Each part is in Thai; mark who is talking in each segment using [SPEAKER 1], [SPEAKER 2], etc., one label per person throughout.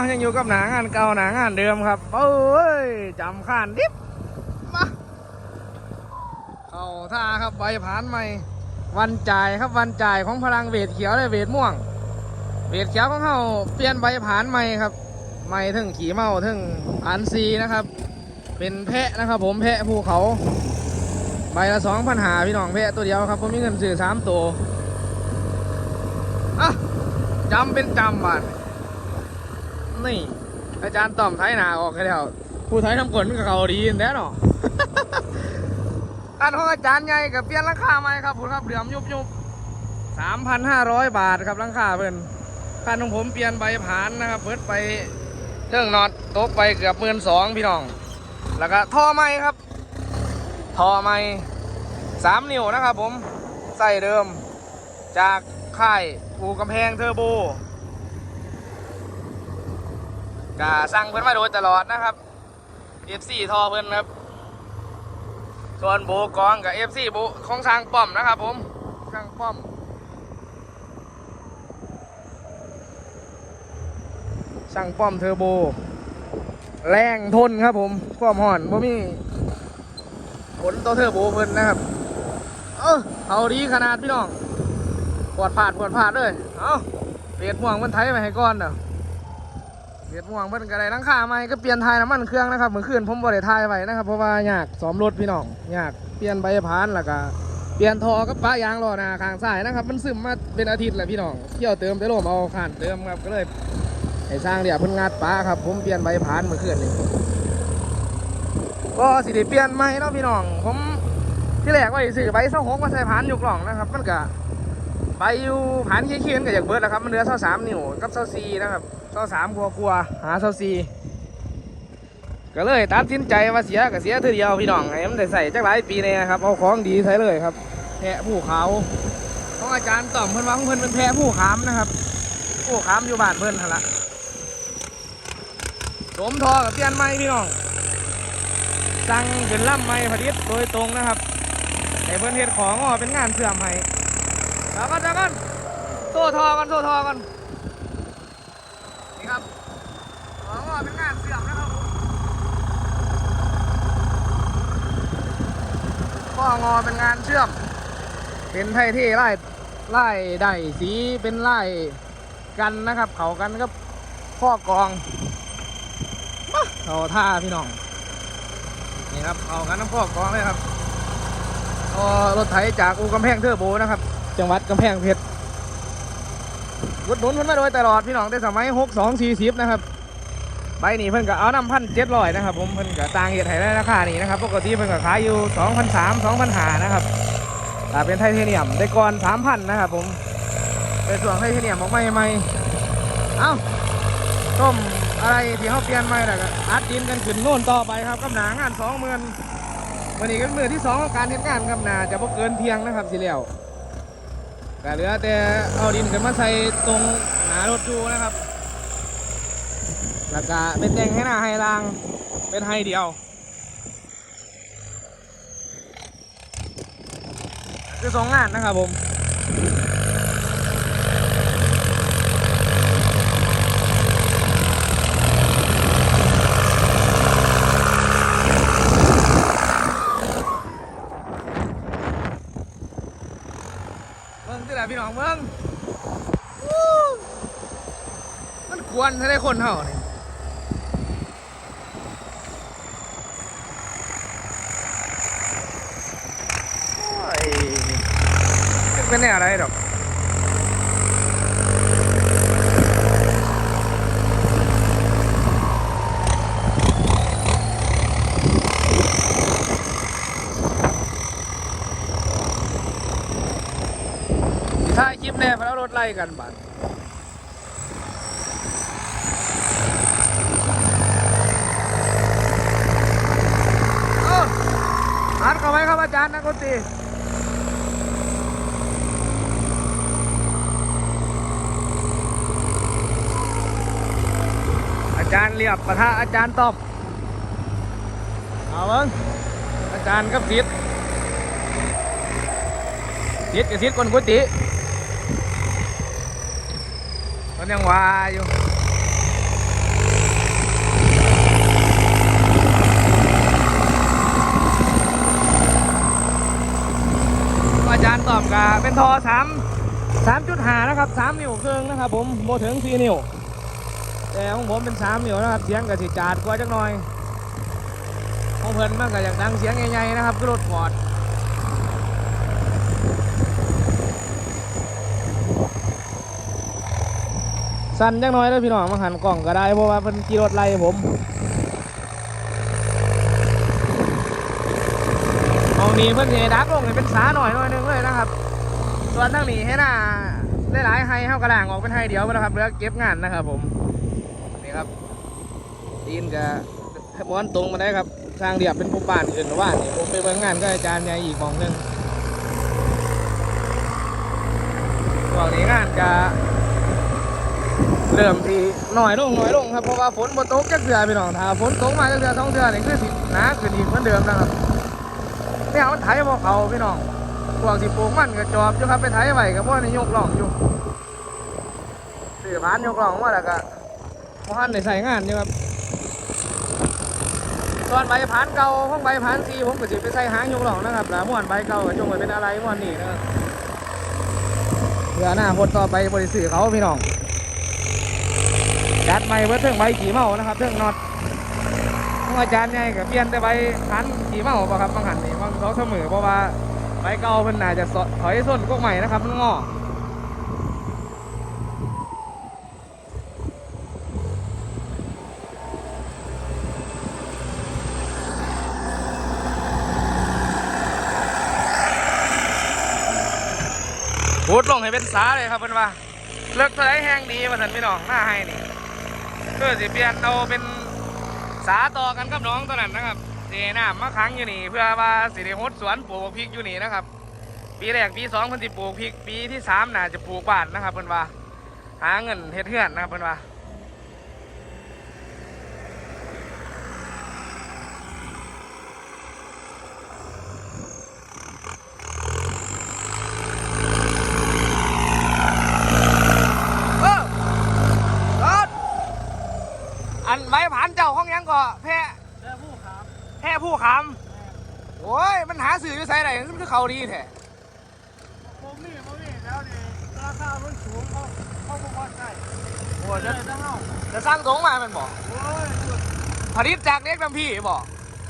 [SPEAKER 1] ายังอยู่กับหนางานเก่าหนางานเดิมครับโอ้ยจำข้านดิบมาเข้าท่าครับใบผานใหม่วันจ่ายครับวันจ่ายของพลังเวทเขียวและเวทม่วง เวทเขียวของเขาเปลี่ยนใบผานใหม่ครับใหม่ถึงขี่เมาถึงผานซีนะครับ เป็นแพะนะครับ ผมแพะภูเขา ใบละสองพันหาพี่น้องแพะตัวเดียวครับผมมีเงินซื้อสามตัวอะจำเป็นจำบาท นี่ อาจารย์ต่อมไทยหนาออกให้แล้วผู้ไทยทำกลกับเขาดีแน่นาะอันของอาจารย์ใหญ่กับเปลี่ยนราคาใหมครับคุณครับเหลือมยุบยุบสามพันห้าร้อยบาทครับราคาเพิ่นคันของผมเปลี่ยนใบผานนะครับเพิ่ไปเครื่องนอตตกไปเกือบหมื่นสองพี่น้อง แล้วก็ท่อไม้ครับท่อไม้สามนิ้วนะครับผมใส่เดิม จากค่ายปูกำแพงเทอร์โบ กาสั่งเพิ่อนมาโดยตลอดนะครับ F4 ท่อเพิ่อนครับ ส่วนโบกองกับ F4 โบของช่างป้อมนะครับ ผมช่างป้อมช่างป้อมเทอร์โบ แรงทนครับผมความห่อนบ่มีผลต่อเทอร์โบเพิ่อนนะครับ เออเอาดีขนาดพี่น้องปวดผาดปวดผาดเลย เอาเปลี่ยนห่วงมันไทยไปให้ก่อนเด้อ เปลี่ยนห่วงมันกระไรทั้งขาใหม่ก็เปลี่ยนทายน้ำมันเครื่องนะครับเมื่อคืนผมบ่ได้ทายไว้นะครับเพราะว่าอยากซ้อมรถพี่น้องอยากเปลี่ยนใบพานแล้วก็เปลี่ยนท่อกับปะยางล้อหน้าข้างซ้ายนะครับ มันซึมมาเป็นอาทิตย์แล้วพี่น้องเที่ยวเติมไปโลมเอาขานเติมครับก็เลยให้สร้างเดี๋ยวเพิ่นงัดปะครับ ผมเปลี่ยนใบพานเมื่อคืนนี้ก็สิได้เปลี่ยนใหม่เนาะพี่น้อง ผมที่แรกว่าสิซื้อใบเสาหกมาใส่ผานอยู่กล่องนะครับ มันก็ใบอยู่ผานเคียนๆกับอย่างเบิร์ดนะครับมันเหลือเสาสามนิ้วกับเสาสี่นะครับ เสาสามกลัวกลัวๆหาเสาสี่ก็เลยตัดสินใจว่าเสียก็เสียทีเดียวพี่น้องให้มันได้ใส่จักหลายปีเนี่ยครับเอาของดีใส่เลยครับแพะผู้ขาวของอาจารย์ต่อมเพิ่นว่าของเพิ่นเป็นแพะผู้ขามนะครับ ผู้ขามอยู่บ้านเพิ่นหั่นละสมทอกับเปลี่ยนไม้พี่น้องสั่งเป็นล่ำไม้ผลิตโดยตรงนะครับไอ้เพื่อนเฮ็ดของอ๋อเป็นงานเสื่อมให้แล้วก็จะกันโซ่ทอกันโซ่ทอกันครับของอ๋อเป็นงานเสื่อมนะครับผม ข้องอเป็นงานเชื่อม เป็นไทยที่ไล่ไล่ได้สีเป็นไล่กันนะครับ เขากันก็ข้อกองมาเขาท่าพี่น้องนี่ครับเอากันน้ำพอกองเลยครับรถไถจากอูกำแพงเทอร์โบนะครับ จังหวัดกำแพงเพชรวุดหนุนเพิ่นมาโดยตลอดพี่น้องแต่สมัยหกสองสี่สิบนะครับ ใบนี้เพิ่นก็เอาน้ำพันเจ็ดร้อยนะครับผมเพิ่นก็ต่างเหตุไห้ในราคานี้นะครับปกติเพิ่นก็ขายอยู่สองพันสามสองพันหานะครับแต่เป็นไทเทเนียมได้ก่อนสามพันนะครับผมเป็นส่วนไทเทเนียมออกมาใหม่เอ้าต้มอะไรที่เขาเปลี่ยนใหม่แล้วก็อัดดินกันขึ้นโน่นต่อไปครับกับหนางานสองหมื่นวันนี้ก็มือที่สองของการเฮ็ดงานกับนาจะบ่เกินเที่ยงนะครับสิแล้วก็เหลือแต่เอาดินขึ้นมาใส่ตรงหนารถดูนะครับ แล้วก็เป็นแดงให้หน้าให้ล่าง เป็นให้เดียวคือสองงานนะครับผมเบิ่งที่ไหนพี่น้องเบิ่งมันควรถ้าได้คนเท่าเนี่โอ้ย จะเป็นแนวอะไรดอกถ้ายคลิปแน่เพราะเรารถไล่กันบัดเอ้าอัดเข้าไปครับอาจารย์นักดนตรี เรียบประทะอาจารย์ตอบเอาเองอาจารย์ก็บสิทธิ์สกับสิทธิ์คนกุฏิตอนยังวาอยู่อาจารย์ตอบกับเป็นทอสามสามจุดหานะครับสามนิ้วครึ่งนะครับผมโบถึงสี่นิ้ว แต่ของผมเป็นสามนิ้วนะครับเสียงกับสิจาดกว่าจักหน่อยของเพิ่นมันก็อยากดังเสียงใหญ่ๆนะครับคือรถฟอร์ดสั้นจักหน่อยแล้วพี่น้องมาหันกล่องก็ได้เพราะว่าเพิ่นขี่รถไล่ผมเอานี้เพิ่นเฮดักลงเป็นสาหน่อยหน่อยหนึงเลยนะครับ ส่วนทั้งนี้ให้หน้าหลายๆไฮเข้ากระด่างออกเป็นไฮเดียวไปแล้วครับเลือเก็บงานนะครับผม นี่ครับตีนจะม้วนตรงมาได้ครับสร้างเดียบเป็นผู้บ้านอื่นหรือว่านี่ผมไปเบิ่งงานก็อาจารย์ใหญ่อีกมองหนึงช่วงนี้งานจะเริ่มที่น้อยลงหน้อยลงครับเพราะว่าฝนบนตกจักเดือพี่น้องถ้าฝนตกมาจักเดือสองเดือนี่คือสิหนาขึ้นอีกเหมือนเดิมนะครับเนี่ยมันไถบ่เขาพี่น้องพวกที่ปลูกมันก็จอบอยู่ครับไปไถไว้กับพวกนี้ยกหล่องอยู่สื่อผ่านยกหล่องมาแล้วก็ พราะท่านได้ใส่งานอยู่ครับส่วนใบผานเก่าของใบผานซีผมก็จะไปใส่หางยกหลองนะครับแล้วม้วนใบเก่าก็จงไว้เป็นอะไรม้วนนี่นะครับเพื่ออนาคตต่อไปบริสื่อเขาพี่น้องจัดใหม่เพื่อเรื่องใบขี่เมานะครับเรื่องน็อตของอาจารย์ใหญ่กับเปลี่ยนแต่ใบผานขี่เมาป่ะครับบางหันนี่บางเขาเสมอเพราะว่าใบเก่ามันน่าจะสถอยส้นพวกใหม่นะครับมันงอ พูดลงให้เป็นสาเลยครับเพื่อนว่าเลิกเท่าไรแห้งดีมาสันพี่น้องหน้าให้นี่เพื่อสิเปลี่ยนเอาเป็นสาต่อกันกับน้องตัวนั้นนะครับเจน้ามะขังอยู่นี่ เพื่อว่าสิได้ฮดสวนปลูกพริกอยู่นี่นะครับ ปีแรกปีสองเพิ่นสิปลูกพริกปีที่สามน่าจะปลูกบ้านนะครับเพื่อนว่า หาเงินเฮ็ดเฮือนนะครับเพื่อนว่า เออรถอันใบผ่านเจ้าห้องยังก็แพ้
[SPEAKER 2] แล้วผู้ขาม
[SPEAKER 1] แพ้ผู้คำโอ้ย มันหาสื่ออยู่ใส่ไหนมันคือเขาดีแท้
[SPEAKER 2] ผมนี่ผมนี่แล้วนี่ราคามันสูงเขาเขาบอกว่าใช่
[SPEAKER 1] โอ้ย
[SPEAKER 2] เล
[SPEAKER 1] จะ
[SPEAKER 2] ยต้องเอา
[SPEAKER 1] จะสร้างตรงมามันบอก
[SPEAKER 2] โอ้ยสุด
[SPEAKER 1] ผลิตจากเล็กน้ำพี่บอก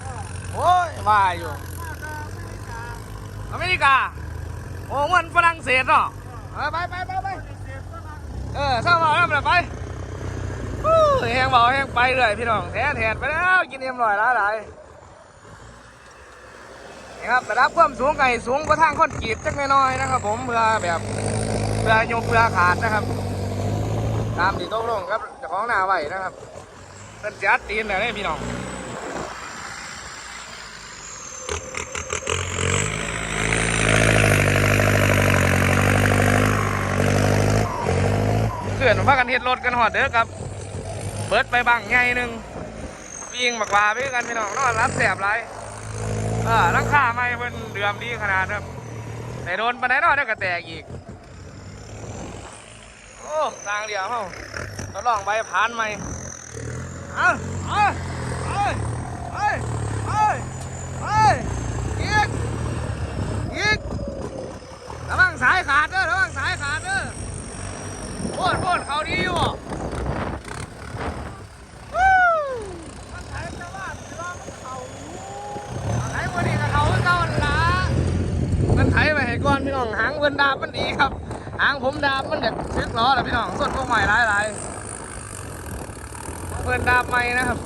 [SPEAKER 2] เออ
[SPEAKER 1] โอ้ยว่าอยู่
[SPEAKER 2] มาจากอเมริกา
[SPEAKER 1] อเมริกา โอ้มันฝรั่งเศสเนาะเออไปไปไปไป
[SPEAKER 2] ฝรั่งเศสฝรั่ง
[SPEAKER 1] เออเศร้ามาแล้วไปไปฮู้แหงเบาแหงไปเลยพี่น้องแท้แทนไปแล้วกินเอ็มลอยหลายหลาย นี่ครับระดับความสูงไก่สูงกว่าทางคอนกรีตจักน้อยๆนะครับ ผมเพื่อแบบเพื่อโยกเพื่อขาดนะครับ ตามที่ตกลงครับเจ้าของหน้าไว้นะครับเป็นจัดตีนเลยพี่น้องเพื่อนพากันเฮ็ดรถกันหอดเด้อครับ เบิดไปบังใหญ่หนึ่งวิ่งบักลาไปกันพี่น้องนอนรับแสบไร เออรังคาไม่เพิ่นเดือมดีขนาดครับแต่โดนปันไดนอนเดี๋ยวก็แตกอีก โอ้ทางเดียวเฮาทดลองใบผ่านใหม่เอาเอาเอาเอาเอาเอาอีกอีกระวังสายขาดเด้อระวังสายขาดเด้อโคตรโคตรเขาดีอยู่บ่
[SPEAKER 2] มันไทยแต่ว่าที่ว่ามันเขาอยู่
[SPEAKER 1] ไถวันนี้กับเขาคือเก่าหั่นละมันไถไปให้ก่อน พิ่นดาบมันดีครับหางผมดาบมันอยากซึกล้อแหละพี่น้องส่วนพวกใหม่หลายหลายเพิ่นดาบใหม่นะครับ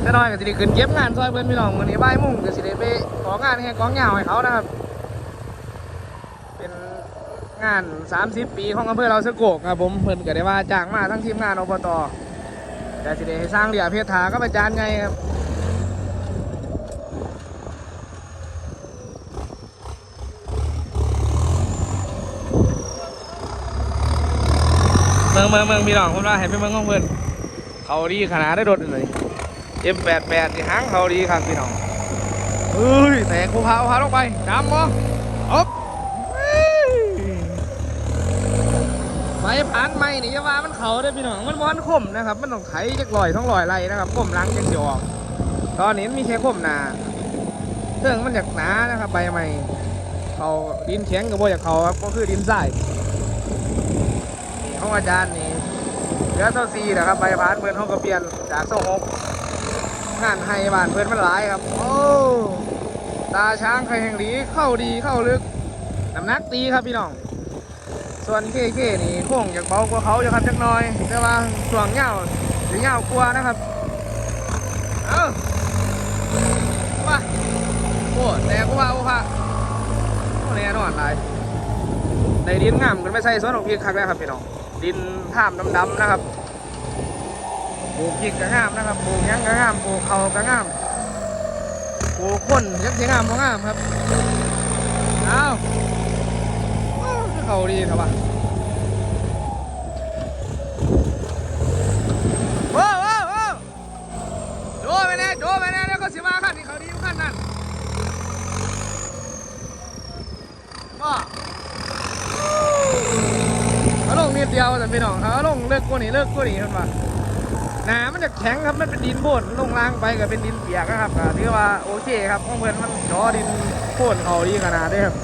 [SPEAKER 1] แต่นอยก็สิได้ขึ้นเก็บงานซอยเพิ่นพี่น้องมื้อนี้บ่ายโมงก็สิได้ไปของานแห่กองเหยาให้เขานะครับ เป็นงาน 30 ปีของอำเภอเราสะโกกครับผมเพิ่นก็ได้ว่าจ้างมาทั้งทีมงานอบตแต่สิได้ให้สร้างเหลี่ยเพชรถาก็อาจารย์ไงครับ เมืองเมืองเมืองพี่น้องผมว่าให้เป็นเมืองของเพิ่นเขาดีขนาดได้รถเลย M88 ที่ห้างเขาดีครับพี่น้องเฮ้ยแตกภูเขาพาลงไปจำบ่อ๊บเฮ้ยไฟผ่านไม่นี่จะว่ามันเขาได้พี่น้องมันม้อนคมนะครับ มันต้องไถจักลอยท้องลอยไรนะครับก้มหลังจังสิออกตอนนี้มีแค่คมหนาเรื่องมันอยากหนานะครับใบใหม่เขาดินแข็งกับโบอยากเขาครับก็คือดินทราย ของอาจารย์นี่เหลือเท่าซีนะครับใบพานเพื่อนเขาก็เปลี่ยนจากโซ่หกงานให้บ้านเพื่อนมันหลายครับ โอ้ตาช้างใครแห่งดีเข้าดีเข้าลึกน้ำหนักตีครับพี่น้อง ส่วนเคเคนี่โค้งอยากเบากว่าเขาอยู่ครับจักหน่อย แต่ว่าช่วงเงาหรือเงากลัวนะครับ เอาว่าโอ้แต่กูว่าโอ้ค่ะโอ้แน่นอนเลยในดินงามกันไม่ใช่สวนของพี่คักนะครับพี่น้อง ดินท่ามดำๆนะครับปลูกพริกก็งามนะครับปลูกหยังก็งามปลูกเขาก็งามปลูกคนยังสีงามก็งามครับเอาเขาดีครับว่ะว้าวว้าวว้าวโดไปแน่โดไปแน่แล้วก็สิมาขั้นที่เขาดีขั้นนั้นก็เขา งนิดเดียวแต่พี่น้องเขาลงเลิกกวนี้เลิกกวนี้ขึ้นมาหนามันจะแข็งครับมันเป็นดินโพนลงล่างไปก็เป็นดินเปียกนะครับก็ถือว่าโอเคครับของเพื่อนมันจอดินโพนเขาดีขนาดนี้ครับ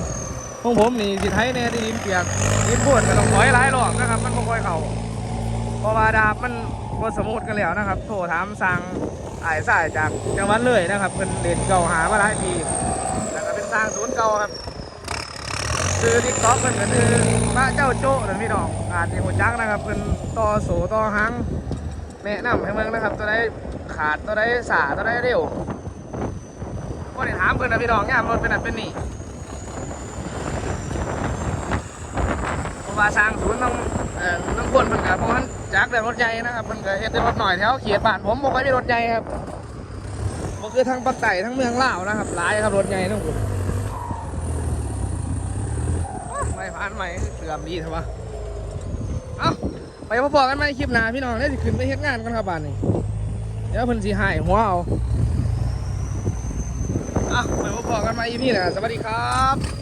[SPEAKER 1] ของผมนี่สิไทยแน่ที่ดินเปียกดินโพนก็ต้องถอยหลายรอบนะครับ มันบ่ค่อยเข่าเพราะว่าดาบมันบนสมุดกันแล้วนะครับ โทรถามสั่งไอ้สายจากจังหวัดเลยนะครับเป็นเด่นเก่าหามาหลายปีแล้วก็เป็นสร้างศูนย์เก่าครับ คือทิกต็อกเป็นก็คือพระเจ้าโจ้นะพี่น้องอาจจะหัวจักนะครับเป็นต่อโสต่อหังแนะนำให้เมืองนะครับ ตัวใดขาดตัวใดสาตัวใดเร็วก็ได้ถามเพื่อนนะพี่น้องย่ามรถเป็นอันเป็นนี่เพราะว่าสร้างศูนย์ต้องเอ่อน้ำข้นมันกับเพราะมันจากแต่รถใหญ่นะครับมันก็เฮ็ดแต่รถหน่อยแถวเขียดบ้านผมบอกว่ามีรถใหญ่ครับมันคือทั้งปักไต่ทั้งเมืองลาวนะครับหลายครับรถใหญ่ทั้งหมด ไปผ่านใหม่เสื่อมดีใช่ปะเอ้าไปพบกันไหมคลิปหน้าพี่น้องได้สิขึ้นไปเฮ็ดงานกันครับบ้านนี้เดี๋ยวเพิ่นสิหายหัวเอาอะไปพบกันไหมพี่นะสวัสดีครับ